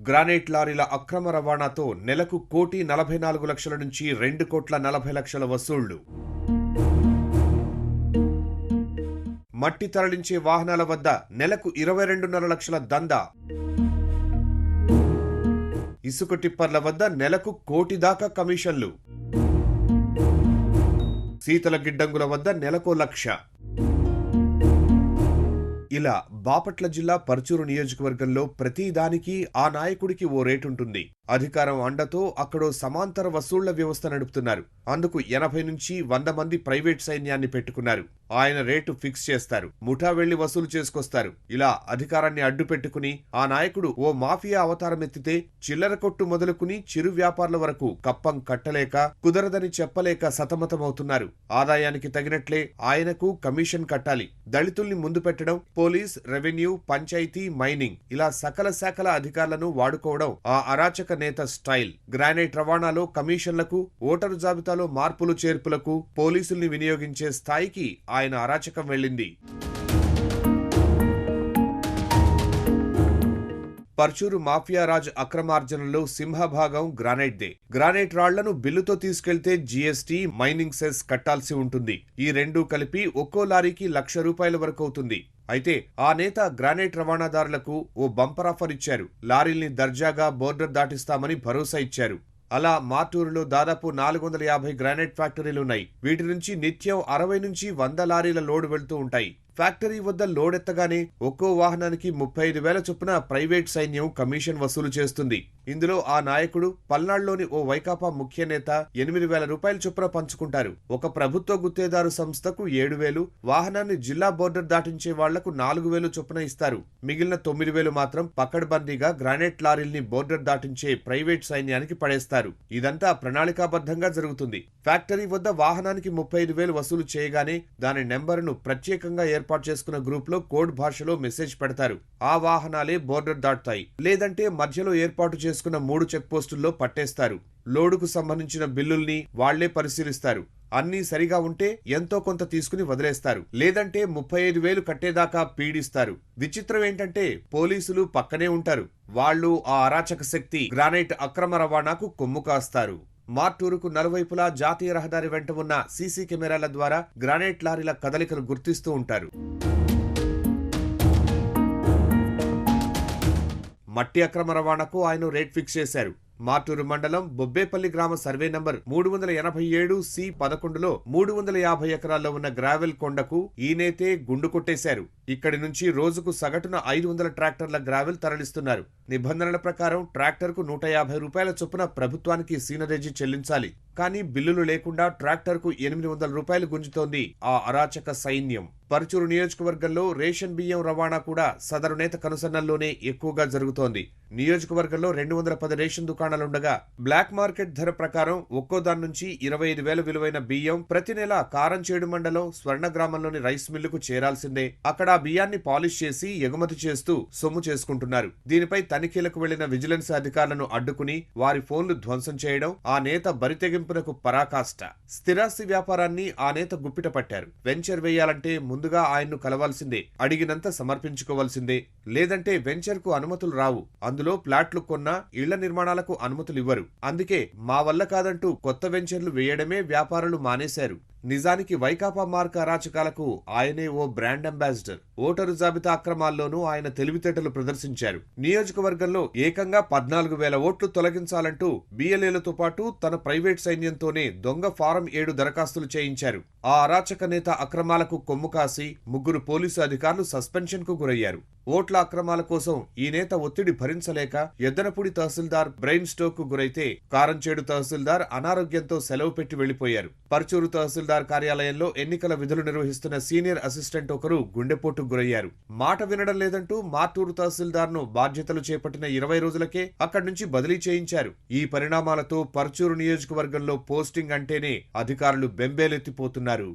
Granite లారీల అక్రమ రవాణాతో నెలకు కోటి నలభై నాలుగు లక్షల నుంచి రెండు కోట్ల నలభై లక్షల వసూళ్ళు. మట్టి తరలించే వాహనాల వద్ద నెలకు ఇరవై రెండున్నర లక్షల దందా. ఇసుక టిప్పర్ల వద్ద నెలకు కోటి దాకా కమిషన్లు. శీతల గిడ్డంగుల వద్ద నెలకో లక్ష. ఇలా బాపట్ల జిల్లా పర్చూరు నియోజకవర్గంలో ప్రతి దానికి ఆ నాయకుడికి ఓ రేటుంటుంది. అధికారం అండతో అక్కడో సమాంతర వసూళ్ళ వ్యవస్థ నడుపుతున్నారు. అందుకు ఎనభై నుంచి వంద మంది ప్రైవేట్ సైన్యాన్ని పెట్టుకున్నారు. ఆయన రేటు ఫిక్స్ చేస్తారు. ముఠా వెళ్ళి వసూలు చేసుకొస్తారు. ఇలా అధికారాన్ని అడ్డు పెట్టుకుని ఆ నాయకుడు ఓ మాఫియా అవతారం ఎత్తితే చిల్లర కొట్టు మొదలుకుని చిరు వ్యాపారుల వరకు కప్పం కట్టలేక కుదరదని చెప్పలేక సతమతమవుతున్నారు. ఆదాయానికి తగినట్లే ఆయనకు కమిషన్ కట్టాలి. దళితుల్ని ముందు పెట్టడం పోలీస్ రెవెన్యూ పంచాయతీ మైనింగ్ ఇలా సకల శాఖల అధికారులను వాడుకోవడం ఆ అరాచక నేత స్టైల్. గ్రానైట్ రవాణాలో కమిషన్లకు ఓటరు జాబితాలో మార్పులు చేర్పులకు పోలీసుల్ని వినియోగించే స్థాయికి ఆయన అరాచకం వెళ్ళింది. పర్చూరు మాఫియా రాజ్ అక్రమార్జనలో సింహభాగం గ్రానైట్ దే గ్రానైట్ రాళ్ళను బిల్లుతో తీసుకెళ్తే జీఎస్టీ మైనింగ్ సెస్ కట్టాల్సి ఉంటుంది. ఈ రెండూ కలిపి ఒక్కో లారీకి లక్ష రూపాయల వరకు అవుతుంది. అయితే ఆ నేత గ్రానైట్ రవాణాదారులకు ఓ బంపర్ ఆఫర్ ఇచ్చారు. లారీల్ని దర్జాగా బోర్డర్ దాటిస్తామని భరోసా ఇచ్చారు. అలా మార్టూరులో దాదాపు నాలుగు వందల యాభై గ్రానైట్ ఫ్యాక్టరీలున్నాయి వీటి నుంచి నిత్యం అరవై నుంచి వంద లారీల లోడ్ వెళ్తూ ఉంటాయి. ఫ్యాక్టరీ వద్ద లోడ్ ఎత్తగానే ఒక్కో వాహనానికి ముప్పై ఐదు వేల చొప్పున ప్రైవేట్ సైన్యం కమిషన్ వసూలు చేస్తుంది. ఇందులో ఆ నాయకుడు పల్నాడులోని ఓ వైకాపా ముఖ్య నేత ఎనిమిది వేల రూపాయల చొప్పున పంచుకుంటారు. ఒక ప్రభుత్వ గుత్తేదారు సంస్థకు ఏడు వేలు వాహనాన్ని జిల్లా బోర్డర్ దాటించే వాళ్ళకు నాలుగు వేలు చొప్పున ఇస్తారు. మిగిలిన తొమ్మిది వేలు మాత్రం పకడ్బందీగా గ్రానైట్ లారీల్ని బోర్డర్ దాటించే ప్రైవేట్ సైన్యానికి పడేస్తారు. ఇదంతా ప్రణాళికాబద్ధంగా జరుగుతుంది. ఫ్యాక్టరీ వద్ద వాహనానికి ముప్పై ఐదు వేలు వసూలు చేయగానే దాని నెంబరును ప్రత్యేకంగా ఏర్పాటు చేసుకున్న గ్రూప్లో కోడ్ భాషలో మెసేజ్ పెడతారు. ఆ వాహనాలే బోర్డర్ దాటుతాయి. లేదంటే మధ్యలో ఏర్పాటు చేసుకున్న మూడు చెక్ పోస్టుల్లో పట్టేస్తారు. లోడుకు సంబంధించిన బిల్లుల్ని వాళ్ళే పరిశీలిస్తారు. అన్నీ సరిగా ఉంటే ఎంతో కొంత తీసుకుని వదిలేస్తారు. లేదంటే ముప్పై ఐదు వేలు కట్టేదాకా పీడిస్తారు. విచిత్రం ఏంటంటే పోలీసులు పక్కనే ఉంటారు. వాళ్ళు ఆ అరాచక శక్తి గ్రానైట్ అక్రమ రవాణాకు కొమ్ము కాస్తారు. మార్టూరుకు నలువైపులా జాతీయ రహదారి వెంట ఉన్న సీసీ కెమెరాల ద్వారా గ్రానైట్ లారీల కదలికలు గుర్తిస్తూ ఉంటారు. మట్టి అక్రమ రవాణాకు ఆయన రేట్ ఫిక్స్ చేశారు. మార్టూరు మండలం బొబ్బేపల్లి గ్రామ సర్వే నంబర్ మూడు వందల ఎనభై ఏడు సి పదకొండులో మూడు వందల యాభై ఎకరాల్లో ఉన్న గ్రావెల్ కొండకు ఈయనైతే గుండు కొట్టేశారు. ఇక్కడి నుంచి రోజుకు సగటున ఐదు వందల ట్రాక్టర్ల గ్రావెల్ తరలిస్తున్నారు. నిబంధనల ప్రకారం ట్రాక్టర్కు నూట యాభై రూపాయల చొప్పున ప్రభుత్వానికి సీనరేజీ చెల్లించాలి. కానీ బిల్లులు లేకుండా ట్రాక్టర్కు ఎనిమిది వందల రూపాయలు గుంజుతోంది ఆ అరాచక సైన్యం. పరుచూరు నియోజకవర్గంలో రేషన్ బియ్యం రవాణా కూడా సదరు నేత కనుసన్నల్లోనే ఎక్కువగా జరుగుతోంది. నియోజకవర్గంలో రెండు వందల పది రేషన్ దుకాణాలుండగా బ్లాక్ మార్కెట్ ధర ప్రకారం ఒక్కో దాని నుంచి ఇరవై ఐదు వేల విలువైన బియ్యం ప్రతి నెల కారంచేడు మండలం స్వర్ణ గ్రామంలోని రైస్ మిల్లుకు చేరాల్సిందే. అక్కడ ఆ బియ్యాన్ని పాలిష్ చేసి ఎగుమతి చేస్తూ సొమ్ము చేసుకుంటున్నారు. దీనిపై తనిఖీలకు వెళ్ళిన విజిలెన్స్ అధికారులను అడ్డుకుని వారి ఫోన్లు ధ్వంసం చేయడం ఆ నేత బరితెగింపునకు పరాకాష్ట. స్థిరాస్తి వ్యాపారాన్ని ఆ నేత గుప్పిట పట్టారు. వెంచర్ వేయాలంటే ముందుగా ఆయన్ను కలవాల్సిందే అడిగినంత సమర్పించుకోవాల్సిందే. లేదంటే వెంచర్కు అనుమతులు రావు. అందులో ప్లాట్లు కొన్నా ఇళ్ళ నిర్మాణాలకు అనుమతులు ఇవ్వరు. అందుకే మా వల్ల కాదంటూ కొత్త వెంచర్లు వేయడమే వ్యాపారులు మానేశారు. నిజానికి వైకాపా మార్క అరాచకాలకు ఆయనే ఓ బ్రాండ్ అంబాసిడర్. ఓటరు జాబితా అక్రమాల్లోనూ ఆయన తెలివితేటలు ప్రదర్శించారు. నియోజకవర్గంలో ఏకంగా పద్నాలుగు వేల ఓట్లు తొలగించాలంటూ బీఎల్ఏలతో పాటు తన ప్రైవేట్ సైన్యంతోనే దొంగ ఫారం ఏడు దరఖాస్తులు చేయించారు. ఆ అరాచక నేత అక్రమాలకు కొమ్ము కాసి ముగ్గురు పోలీసు అధికారులు సస్పెన్షన్కు గురయ్యారు. ఓట్ల అక్రమాల కోసం ఈ నేత ఒత్తిడి భరించలేక ఎద్దనపూడి తహసీల్దార్ బ్రెయిన్ స్ట్రోక్ గురైతే కారంచేడు తహసీల్దార్ అనారోగ్యంతో సెలవు పెట్టి వెళ్ళిపోయారు పర్చూరు తహసీల్దార్ కార్యాలయంలో ఎన్నికల విధులు నిర్వహిస్తున్న సీనియర్ అసిస్టెంట్ ఒకరు గుండెపోటుకు గురయ్యారు. మాట వినడం లేదంటూ మార్టూరు తహసీల్దార్ను బాధ్యతలు చేపట్టిన ఇరవై రోజులకే అక్కడి నుంచి బదిలీ చేయించారు. ఈ పరిణామాలతో పర్చూరు నియోజకవర్గంలో పోస్టింగ్ అంటేనే అధికారులు బెంబేలెత్తిపోతున్నారు.